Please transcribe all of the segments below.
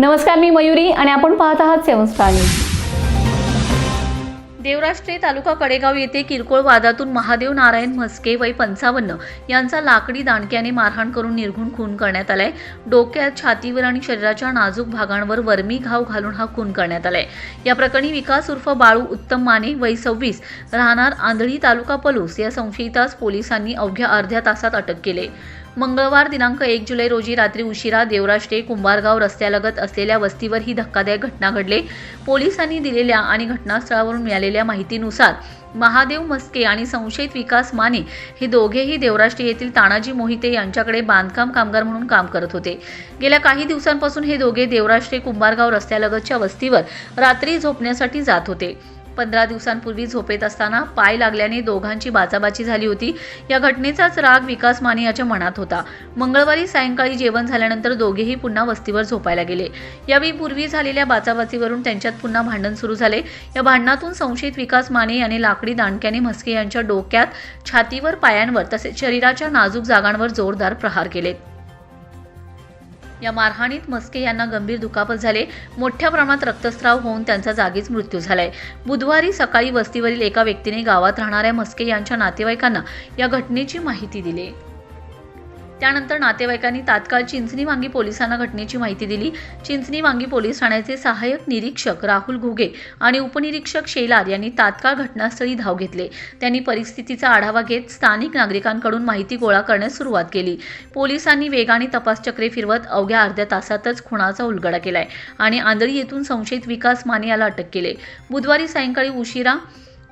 नमस्कार मी मयुरी आणि आपण पाहत आहात seven star news. Devrashtre taluka Kadegaon येथे किरकोळ वादातून महादेव नारायण म्हस्के वय पंचावन्न यांचा लाकडी दांडक्याने मारहाण करून निर्घुण खून करण्यात आलाय. डोक्यात छातीवर आणि शरीराच्या नाजूक भागांवर वर्मी घाव घालून हा खून करण्यात आलाय. या प्रकरणी विकास उर्फ बाळू उत्तम माने वय सव्वीस राहणार आंधळी तालुका पलूस या संशयितास पोलिसांनी अवघ्या अर्ध्या तासात अटक केले. मंगळवार दिनांक एक जुलै रोजी रात्री उशिरा देवराष्ट्रे कुंभारगाव रस्त्यालगत असलेल्या वस्तीवर ही धक्कादायक घटना घडली. पोलिसांनी दिलेल्या आणि घटनास्थळावरून मिळालेल्या माहितीनुसार महादेव मस्के आणि संशयित विकास माने हे दोघेही देवराष्ट्रे येथील तानाजी मोहिते यांच्याकडे बांधकाम कामगार म्हणून काम करत होते. गेल्या काही दिवसांपासून हे दोघे देवराष्ट्रे कुंभारगाव रस्त्यालगतच्या वस्तीवर रात्री झोपण्यासाठी जात होते. पंधरा दिवसांपूर्वी झोपेत असताना पाय लागल्याने दोघांची बाचाबाची झाली होती. या घटनेचाच राग विकास माने याच्या मनात होता. मंगळवारी सायंकाळी जेवण झाल्यानंतर दोघेही पुन्हा वस्तीवर झोपायला गेले. यावेळी पूर्वी झालेल्या बाचाबाचीवरून त्यांच्यात पुन्हा भांडण सुरू झाले. या भांडणातून संशयित विकास माने याने लाकडी दांडक्याने म्हस्के यांच्या डोक्यात छातीवर पायांवर तसेच शरीराच्या नाजूक जागांवर जोरदार प्रहार केले. या मारहाणीत मस्के यांना गंभीर दुखापत झाले. मोठ्या प्रमाणात रक्तस्राव होऊन त्यांचा जागीच मृत्यू झालाय. बुधवारी सकाळी वस्तीवरील एका व्यक्तीने गावात राहणाऱ्या मस्के यांच्या नातेवाईकांना या घटनेची माहिती दिली. त्यानंतर नातेवाईकांनी तात्काळ चिंचणी वांगी पोलिसांना घटनेची माहिती दिली. चिंचणी वांगी पोलीस ठाण्याचे सहाय्यक निरीक्षक राहुल घुगे आणि उपनिरीक्षक शेलार यांनी तात्काळ घटनास्थळी धाव घेतले. त्यांनी परिस्थितीचा आढावा घेत स्थानिक नागरिकांकडून माहिती गोळा करण्यास सुरुवात केली. पोलिसांनी वेगाने तपासचक्रे फिरवत अवघ्या अर्ध्या तासातच खुणाचा उलगडा केलाय आणि आंधळी येथून संशयित विकास माने याला अटक केले. बुधवारी सायंकाळी उशिरा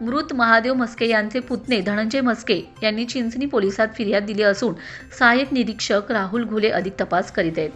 मृत महादेव म्हस्के यांचे पुतणे धनंजय म्हस्के यांनी चिंचणी पोलिसात फिर्याद दिली असून सहाय्यक निरीक्षक राहुल घुले अधिक तपास करीत आहेत.